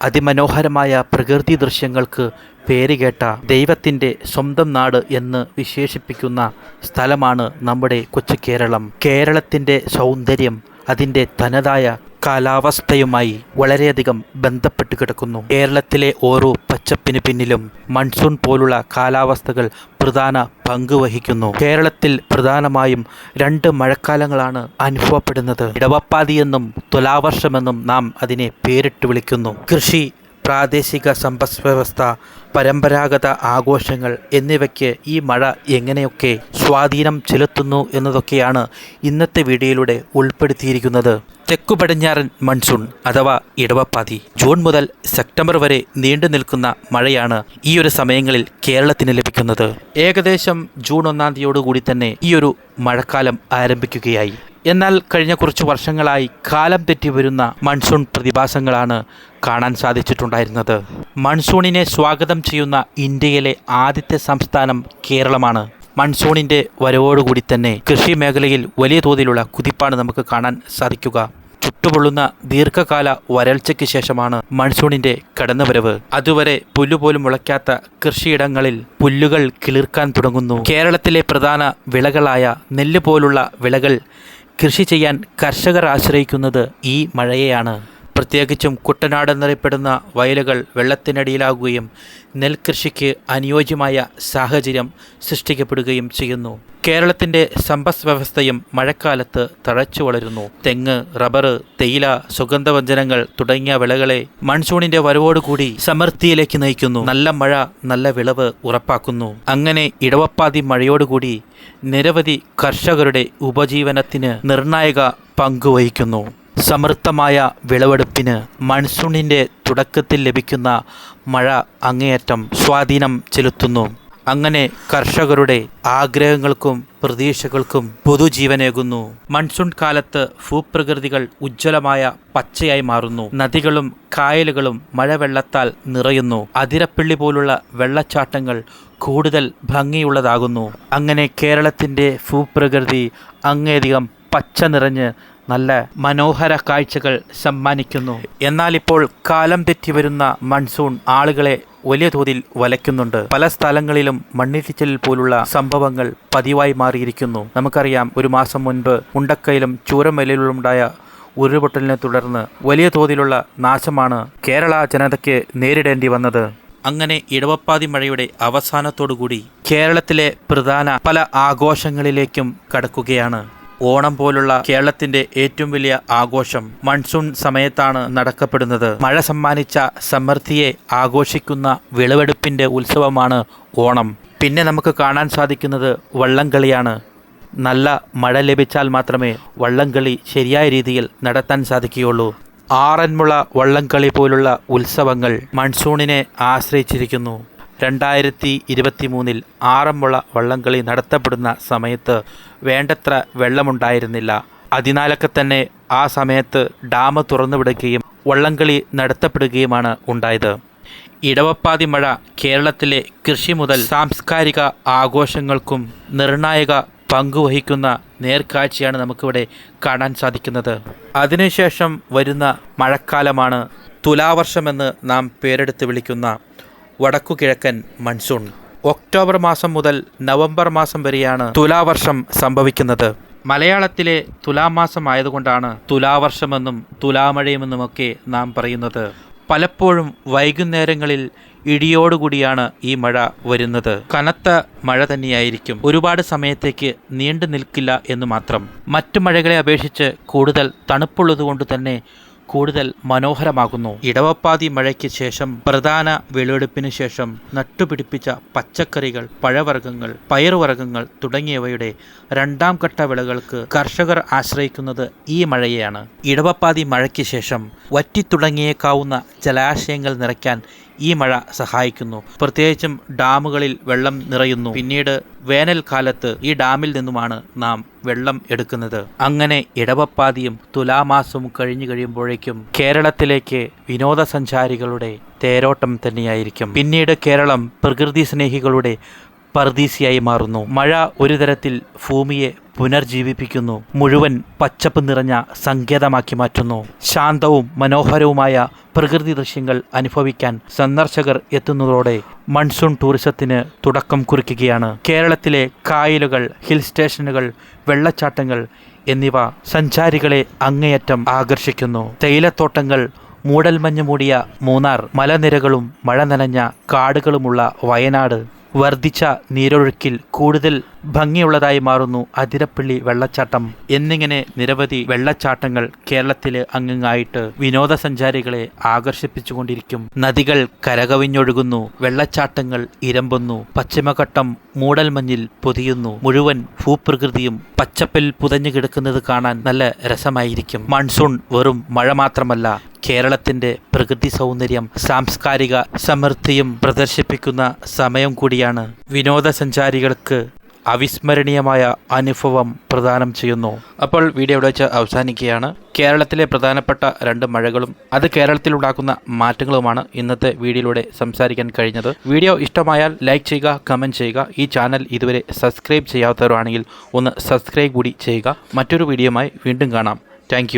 അതിമനോഹരമായ പ്രകൃതി ദൃശ്യങ്ങൾക്ക് പേരുകേട്ട ദൈവത്തിന്റെ സ്വന്തം നാട് എന്ന് വിശേഷിപ്പിക്കുന്ന സ്ഥലമാണ് നമ്മുടെ കൊച്ചു കേരളം. കേരളത്തിന്റെ സൗന്ദര്യം അതിന്റെ തനതായ കാലാവസ്ഥയുമായി വളരെയധികം ബന്ധപ്പെട്ട് കിടക്കുന്നു. കേരളത്തിലെ ഓരോ പച്ചപ്പിന് പിന്നിലും മൺസൂൺ പോലുള്ള കാലാവസ്ഥകൾ പ്രധാന പങ്ക് വഹിക്കുന്നു കേരളത്തിൽ പ്രധാനമായും രണ്ട് മഴക്കാലങ്ങളാണ് അനുഭവപ്പെടുന്നത്. ഇടവപ്പാതി എന്നും തുലാവർഷമെന്നും നാം അതിനെ പേരിട്ട് വിളിക്കുന്നു. കൃഷി പ്രാദേശിക സമ്പദ്വ്യവസ്ഥ പരമ്പരാഗത ആഘോഷങ്ങൾ എന്നിവയ്ക്ക് ഈ മഴ എങ്ങനെയൊക്കെ സ്വാധീനം ചെലുത്തുന്നു എന്നതൊക്കെയാണ് ഇന്നത്തെ വീഡിയോയിലൂടെ ഉൾപ്പെടുത്തിയിരിക്കുന്നത്. തെക്കു പടിഞ്ഞാറൻ മൺസൂൺ അഥവാ ഇടവപ്പാതി ജൂൺ മുതൽ സെപ്റ്റംബർ വരെ നീണ്ടു നിൽക്കുന്ന മഴയാണ് ഈ ഒരു സമയങ്ങളിൽ കേരളത്തിന് ലഭിക്കുന്നത്. ഏകദേശം ജൂൺ ഒന്നാം തീയതിയോടുകൂടി തന്നെ ഈ ഒരു മഴക്കാലം ആരംഭിക്കുകയായി. എന്നാൽ കഴിഞ്ഞ കുറച്ച് വർഷങ്ങളായി കാലം തെറ്റി വരുന്ന മൺസൂൺ പ്രതിഭാസങ്ങളാണ് കാണാൻ സാധിച്ചിട്ടുണ്ടായിരുന്നത്. മൺസൂണിനെ സ്വാഗതം ചെയ്യുന്ന ഇന്ത്യയിലെ ആദ്യത്തെ സംസ്ഥാനം കേരളമാണ്. മൺസൂണിന്റെ വരവോടുകൂടി തന്നെ കൃഷി മേഖലയിൽ വലിയ തോതിലുള്ള കുതിപ്പാണ് നമുക്ക് കാണാൻ സാധിക്കുക. ചുട്ടുപൊള്ളുന്ന ദീർഘകാല വരൾച്ചയ്ക്ക് ശേഷമാണ് മൺസൂണിന്റെ കടന്നുവരവ്. അതുവരെ പുല്ലുപോലും മുളയ്ക്കാത്ത കൃഷിയിടങ്ങളിൽ പുല്ലുകൾ കിളിർക്കാൻ തുടങ്ങുന്നു. കേരളത്തിലെ പ്രധാന വിളകളായ നെല്ല് പോലുള്ള വിളകൾ കൃഷി ചെയ്യാൻ കർഷകർ ആശ്രയിക്കുന്നത് ഈ മഴയെയാണ്. പ്രത്യേകിച്ചും കുട്ടനാട് എന്നറിയപ്പെടുന്ന വയലുകൾ വെള്ളത്തിനടിയിലാകുകയും നെൽകൃഷിക്ക് അനുയോജ്യമായ സാഹചര്യം സൃഷ്ടിക്കപ്പെടുകയും ചെയ്യുന്നു. കേരളത്തിന്റെ സമ്പദ് വ്യവസ്ഥയും മഴക്കാലത്ത് തഴച്ചു വളരുന്നു. തെങ്ങ് റബ്ബർ തേയില സുഗന്ധവ്യഞ്ജനങ്ങൾ തുടങ്ങിയ വിളകളെ മൺസൂണിന്റെ വരവോടുകൂടി സമൃദ്ധിയിലേക്ക് നയിക്കുന്നു. നല്ല മഴ നല്ല വിളവ് ഉറപ്പാക്കുന്നു. അങ്ങനെ ഇടവപ്പാതി മഴയോടുകൂടി നിരവധി കർഷകരുടെ ഉപജീവനത്തിന് നിർണായക പങ്കുവഹിക്കുന്നു. സമൃദ്ധമായ വിളവെടുപ്പിന് മൺസൂണിന്റെ തുടക്കത്തിൽ ലഭിക്കുന്ന മഴ അങ്ങേയറ്റം സ്വാധീനം ചെലുത്തുന്നു. അങ്ങനെ കർഷകരുടെ ആഗ്രഹങ്ങൾക്കും പ്രതീക്ഷകൾക്കും പൊതുജീവനേകുന്നു. മൺസൂൺ കാലത്ത് ഭൂപ്രകൃതികൾ ഉജ്ജ്വലമായ പച്ചയായി മാറുന്നു. നദികളും കായലുകളും മഴവെള്ളത്താൽ നിറയുന്നു. അതിരപ്പള്ളി പോലുള്ള വെള്ളച്ചാട്ടങ്ങൾ കൂടുതൽ ഭംഗിയുള്ളതാകുന്നു. അങ്ങനെ കേരളത്തിന്റെ ഭൂപ്രകൃതി അങ്ങേയധികം പച്ച നിറഞ്ഞ് നല്ല മനോഹര കാഴ്ചകൾ സമ്മാനിക്കുന്നു. എന്നാൽ ഇപ്പോൾ കാലം തെറ്റി വരുന്ന മൺസൂൺ ആളുകളെ വലിയ തോതിൽ വലയ്ക്കുന്നുണ്ട്. പല സ്ഥലങ്ങളിലും മണ്ണിടിച്ചിൽ പോലുള്ള സംഭവങ്ങൾ പതിവായി മാറിയിരിക്കുന്നു. നമുക്കറിയാം ഒരു മാസം മുൻപ് മുണ്ടക്കയിലും ചൂരമലയിലുമുണ്ടായ ഉരുൾപൊട്ടലിനെ തുടർന്ന് വലിയ തോതിലുള്ള നാശമാണ് കേരള ജനതയ്ക്ക് നേരിടേണ്ടി വന്നത്. അങ്ങനെ ഇടവപ്പാതി മഴയുടെ അവസാനത്തോടുകൂടി കേരളത്തിലെ പ്രധാന പല ആഘോഷങ്ങളിലേക്കും കടക്കുകയാണ്. ഓണം പോലുള്ള കേരളത്തിന്റെ ഏറ്റവും വലിയ ആഘോഷം മൺസൂൺ സമയത്താണ് നടക്കപ്പെടുന്നത്. മഴ സമ്മാനിച്ച സമൃദ്ധിയെ ആഘോഷിക്കുന്ന വിളവെടുപ്പിന്റെ ഉത്സവമാണ് ഓണം. പിന്നെ നമുക്ക് കാണാൻ സാധിക്കുന്നത് വള്ളംകളിയാണ്. നല്ല മഴ ലഭിച്ചാൽ മാത്രമേ വള്ളംകളി ശരിയായ രീതിയിൽ നടത്താൻ സാധിക്കുകയുള്ളൂ. ആറന്മുള വള്ളംകളി പോലുള്ള ഉത്സവങ്ങൾ മൺസൂണിനെ ആശ്രയിച്ചിരിക്കുന്നു. രണ്ടായിരത്തി ഇരുപത്തി മൂന്നിൽ ആറന്മുള വള്ളംകളി നടത്തപ്പെടുന്ന സമയത്ത് വേണ്ടത്ര വെള്ളമുണ്ടായിരുന്നില്ല. അതിനാലൊക്കെ തന്നെ ആ സമയത്ത് ഡാം തുറന്നുവിടുകയും വള്ളംകളി നടത്തപ്പെടുകയുമാണ് ഉണ്ടായത്. ഇടവപ്പാതി മഴ കേരളത്തിലെ കൃഷി മുതൽ സാംസ്കാരിക ആഘോഷങ്ങൾക്കും നിർണായക പങ്കുവഹിക്കുന്ന നേർക്കാഴ്ചയാണ് നമുക്കിവിടെ കാണാൻ സാധിക്കുന്നത്. അതിനുശേഷം വരുന്ന മഴക്കാലമാണ് തുലാവർഷമെന്ന് നാം പേരെടുത്ത് വിളിക്കുന്ന വടക്കുകിഴക്കൻ മൺസൂൺ. ഒക്ടോബർ മാസം മുതൽ നവംബർ മാസം വരെയാണ് തുലാവർഷം സംഭവിക്കുന്നത്. മലയാളത്തിലെ തുലാമാസം ആയതുകൊണ്ടാണ് തുലാവർഷമെന്നും തുലാമഴയുമെന്നുമൊക്കെ നാം പറയുന്നത്. പലപ്പോഴും വൈകുന്നേരങ്ങളിൽ ഇടിയോടുകൂടിയാണ് ഈ മഴ വരുന്നത്. കനത്ത മഴ തന്നെയായിരിക്കും. ഒരുപാട് സമയത്തേക്ക് നീണ്ടു നിൽക്കില്ല എന്ന് മാത്രം. മറ്റു മഴകളെ അപേക്ഷിച്ച് കൂടുതൽ തണുപ്പുള്ളതുകൊണ്ട് തന്നെ കൂടുതൽ മനോഹരമാകുന്നു. ഇടവപ്പാതി മഴയ്ക്ക് ശേഷം പ്രധാന വിളവെടുപ്പിന് ശേഷം നട്ടുപിടിപ്പിച്ച പച്ചക്കറികൾ പഴവർഗങ്ങൾ പയറുവർഗങ്ങൾ തുടങ്ങിയവയുടെ രണ്ടാം ഘട്ട വിളകൾക്ക് കർഷകർ ആശ്രയിക്കുന്നത് ഈ മഴയെയാണ്. ഇടവപ്പാതി മഴയ്ക്ക് ശേഷം വറ്റിത്തുടങ്ങിയേക്കാവുന്ന ജലാശയങ്ങൾ നിറയ്ക്കാൻ ഈ മഴ സഹായിക്കുന്നു. പ്രത്യേകിച്ചും ഡാമുകളിൽ വെള്ളം നിറയുന്നു. പിന്നീട് വേനൽക്കാലത്ത് ഈ ഡാമിൽ നിന്നുമാണ് നാം വെള്ളം എടുക്കുന്നത്. അങ്ങനെ ഇടവപ്പാതിയും തുലാമാസവും കഴിഞ്ഞു കഴിയുമ്പോഴേക്കും കേരളത്തിലേക്ക് വിനോദസഞ്ചാരികളുടെ തേരോട്ടം തന്നെയായിരിക്കും. പിന്നീട് കേരളം പ്രകൃതി സ്നേഹികളുടെ പർദീസിയായി മാറുന്നു. മഴ ഒരു തരത്തിൽ ഭൂമിയെ പുനർജീവിപ്പിക്കുന്നു. മുഴുവൻ പച്ചപ്പ് നിറഞ്ഞ സങ്കേതമാക്കി മാറ്റുന്നു. ശാന്തവും മനോഹരവുമായ പ്രകൃതി ദൃശ്യങ്ങൾ അനുഭവിക്കാൻ സന്ദർശകർ എത്തുന്നതോടെ മൺസൂൺ ടൂറിസത്തിന് തുടക്കം കുറിക്കുകയാണ്. കേരളത്തിലെ കായലുകൾ ഹിൽ സ്റ്റേഷനുകൾ വെള്ളച്ചാട്ടങ്ങൾ എന്നിവ സഞ്ചാരികളെ അങ്ങേയറ്റം ആകർഷിക്കുന്നു. തേയിലത്തോട്ടങ്ങൾ മൂടൽമഞ്ഞ് മൂടിയ മൂന്നാർ മലനിരകളും മഴ നനഞ്ഞ കാടുകളുമുള്ള വയനാട് വർദ്ധിച്ച നീരൊഴുക്കിൽ കൂടുതൽ ഭംഗിയുള്ളതായി മാറുന്നു അതിരപ്പള്ളി വെള്ളച്ചാട്ടം. എന്നിങ്ങനെ നിരവധി വെള്ളച്ചാട്ടങ്ങൾ കേരളത്തിലെ അങ്ങായിട്ട് വിനോദസഞ്ചാരികളെ ആകർഷിപ്പിച്ചുകൊണ്ടിരിക്കും. നദികൾ കരകവിഞ്ഞൊഴുകുന്നു വെള്ളച്ചാട്ടങ്ങൾ ഇരമ്പുന്നു പശ്ചിമഘട്ടം മൂടൽമഞ്ഞിൽ പൊതിയുന്നു. മുഴുവൻ ഭൂപ്രകൃതിയും പച്ചപ്പിൽ പുതഞ്ഞു കിടക്കുന്നത് കാണാൻ നല്ല രസമായിരിക്കും. മൺസൂൺ വെറും മഴ മാത്രമല്ല കേരളത്തിന്റെ പ്രകൃതി സൗന്ദര്യം സാംസ്കാരിക സമൃദ്ധിയും പ്രദർശിപ്പിക്കുന്ന സമയം കൂടിയാണ് വിനോദസഞ്ചാരികൾക്ക് അവിസ്മരണീയമായ അനുഭവം പ്രദാനം ചെയ്യുന്നു. അപ്പോൾ വീഡിയോ ഇവിടെ വെച്ച് അവസാനിക്കുകയാണ്. കേരളത്തിലെ പ്രധാനപ്പെട്ട രണ്ട് മഴകളും അത് കേരളത്തിലുണ്ടാക്കുന്ന മാറ്റങ്ങളുമാണ് ഇന്നത്തെ വീഡിയോയിലൂടെ സംസാരിക്കാൻ കഴിഞ്ഞത്. വീഡിയോ ഇഷ്ടമായാൽ ലൈക്ക് ചെയ്യുക കമന്റ് ചെയ്യുക. ഈ ചാനൽ ഇതുവരെ സബ്സ്ക്രൈബ് ചെയ്യാത്തവരാണെങ്കിൽ ഒന്ന് സബ്സ്ക്രൈബ് കൂടി ചെയ്യുക. മറ്റൊരു വീഡിയോയുമായി വീണ്ടും കാണാം. താങ്ക്